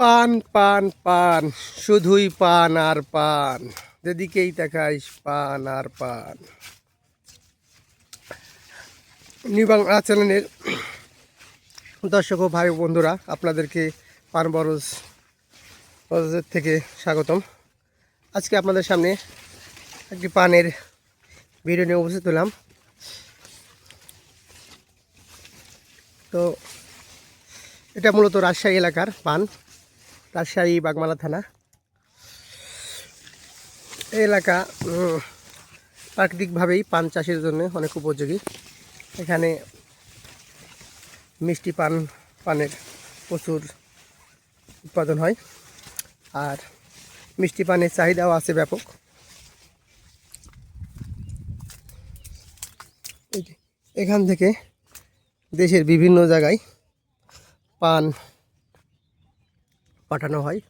পান পান পান, শুধুই পান আর পান। যেদিকেই তাকাইস পান আর পান। নিউ বাংলা চ্যানেলের দর্শক ও ভাই বন্ধুরা, আপনাদেরকে পান বরজ, বরজের থেকে স্বাগতম। আজকে আপনাদের সামনে একটি পানের ভিডিও নিয়ে উপস্থিত হলাম। তো এটা মূলত রাজশাহী এলাকার পান রাজশাহী বাগমালা থানা। এই এলাকা প্রাকৃতিকভাবেই পান চাষের জন্য অনেক উপযোগী। এখানে মিষ্টি পান, পানের প্রচুর উৎপাদন হয়। আর মিষ্টি পানের চাহিদাও আছে ব্যাপক। এখান থেকে দেশের বিভিন্ন জায়গায় পান পাঠানো হয়।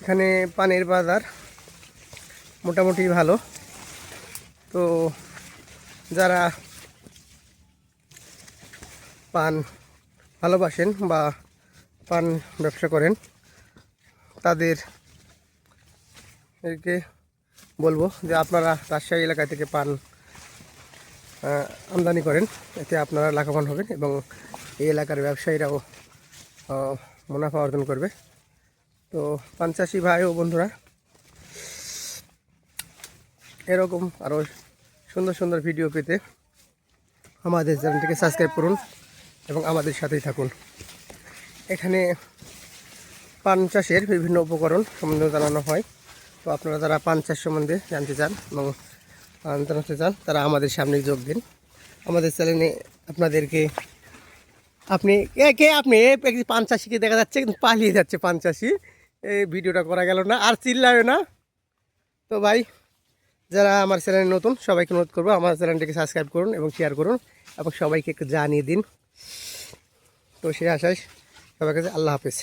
এখানে পানের বাজার মোটামুটি ভালো। তো যারা পান ভালোবাসেন বা পান ব্যবসা করেন, তাদের একে বলব যে আপনারা রাজশাহী এলাকা থেকে পান আমদানি করেন, এতে আপনারা লাভবান হবেন এবং এই এলাকার ব্যবসায়ীরাও মুনাফা অর্জন করবে। তো পান চাষি ভাই ও বন্ধুরা, এরকম আরও সুন্দর সুন্দর ভিডিও পেতে আমাদের চ্যানেলটিকে সাবস্ক্রাইব করুন এবং আমাদের সাথেই থাকুন। এখানে পান চাষের বিভিন্ন উপকরণ সম্বন্ধে জানানো হয়। তো আপনারা যারা পান চাষ সম্বন্ধে জানতে চান এবং জানাতে চান তারা আমাদের সামনে যোগ দিন। আমাদের চ্যানেলে আপনাদেরকে, আপনি কে কে আপনি? পান চাষিকে দেখা যাচ্ছে, কিন্তু পালিয়ে যাচ্ছে পান চাষি এই ভিডিওটা করা গেল না, আর চিল্লাবে না। তো ভাই, যারা আমার চ্যানেলে নতুন, সবাইকে অনুরোধ করব, আমার চ্যানেলটিকে সাবস্ক্রাইব করুন এবং শেয়ার করুন, এবং সবাইকে একটু জানিয়ে দিন। তো সেই আশায় সবার কাছে আল্লাহ হাফেজ।